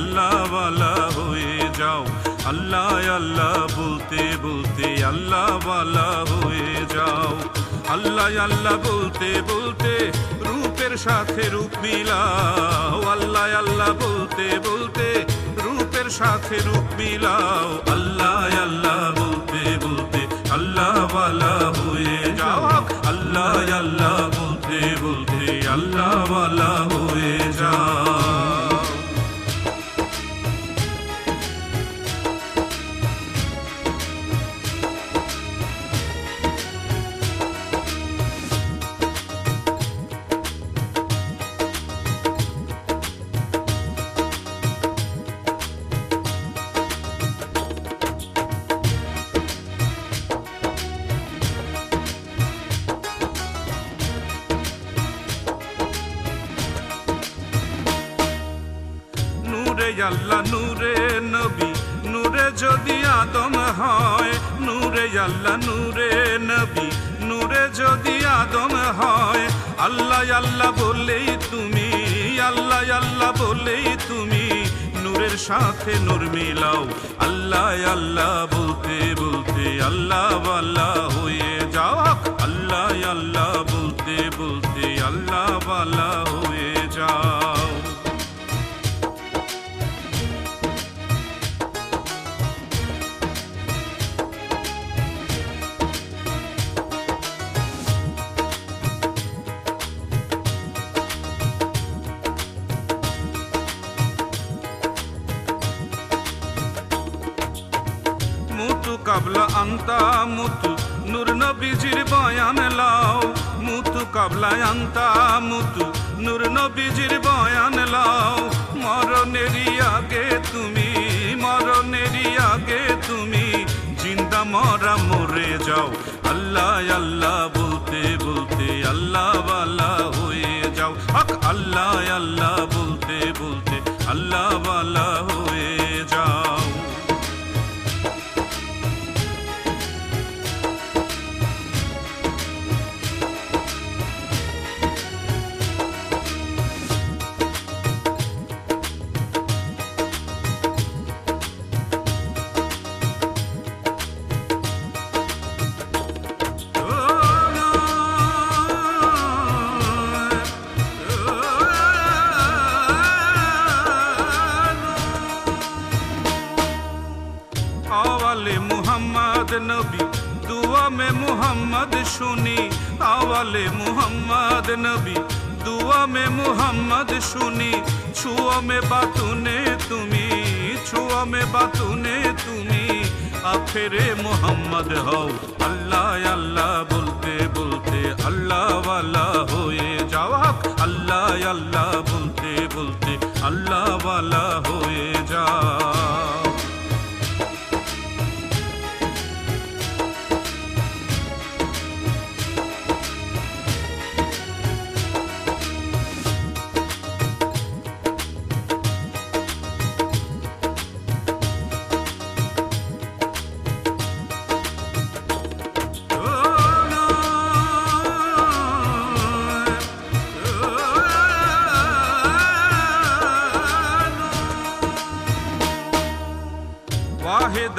আল্লাহ বালা হয়ে যাও। আল্লাহ আল্লাহ বলতে বলতে আল্লাহ বালা হয়ে যাও। আল্লাহ আল্লাহ বলতে বলতে রূপের সাথে রূপ মিলাও। আল্লাহ আল্লাহ বলতে বলতে রূপের সাথে রূপ মিলাও। আল্লাহ আল্লাহ বলতে বলতে আল্লাহ বালা হয়ে যাও। আল্লাহ আল্লাহ বলতে বলতে আল্লাহ বালা হয়ে যাও। আল্লাহ নূরে নবী, নূরে যদি আদম হয়, নূরে আল্লাহ নূরে নবী, নূরে যদি আদম হয়, আল্লাহ আল্লাহ বললেই তুমি, আল্লাহ আল্লাহ বললেই তুমি, নূরের সাথে নূর মিলাও, আল্লাহ আল্লাহ বলতে বলতে আল্লাহ আল্লাহ মুতু কাবলা আন্তা মুতু নূর নবীজির বয়ান লাও। মুতু কাবলা আন্তা মুতু নূর নবীজির বয়ান লাও। মরণেরই আগে তুমি মরণেরই আগে তুমি, জিন্দা মরা মরে যাও। আল্লাহ আল্লাহ আওয়ালে মুহাম্মদ নবী, দুয়া মে মুহাম্মদ শুনি। আওয়ালে মুহাম্মদ নবী, দুয়া মে মুহাম্মদ শুনি। ছুয়া মে বাতুনে তুমি, ছুয়া মে বাতুনে তুমি। আফেরে মোহাম্মদ হও, আল্লাহ আল্লাহ বলতে বলতে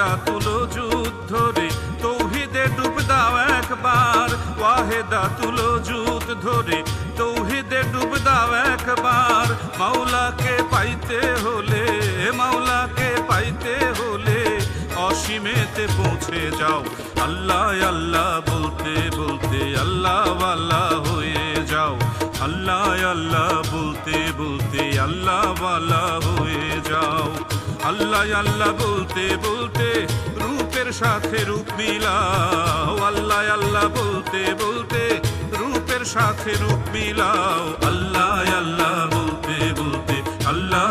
ওয়াহেদা তুলো যুদ্ধ রে, তৌহিদে ডুব দাও একবার। ওয়াহেদা তুলো যুদ্ধ ধরে, তৌহিদে ডুব দাও একবার। মাওলাকে পাইতে হলে মাওলাকে পাইতে হলে, অসীমেতে পৌঁছে যাও। আল্লাহ আল্লাহ বলতে বলতে আল্লাহ আল্লাহ হয়ে যাও। আল্লাহ আল্লাহ বলতে বলতে আল্লাহ যাও আল্লাহ আল্লাহ বলতে বলতে রূপের সাথে রূপ মিলাও। আল্লাহ আল্লাহ বলতে বলতে রূপের সাথে রূপ মিলাও। আল্লাহ আল্লাহ বলতে বলতে আল্লাহ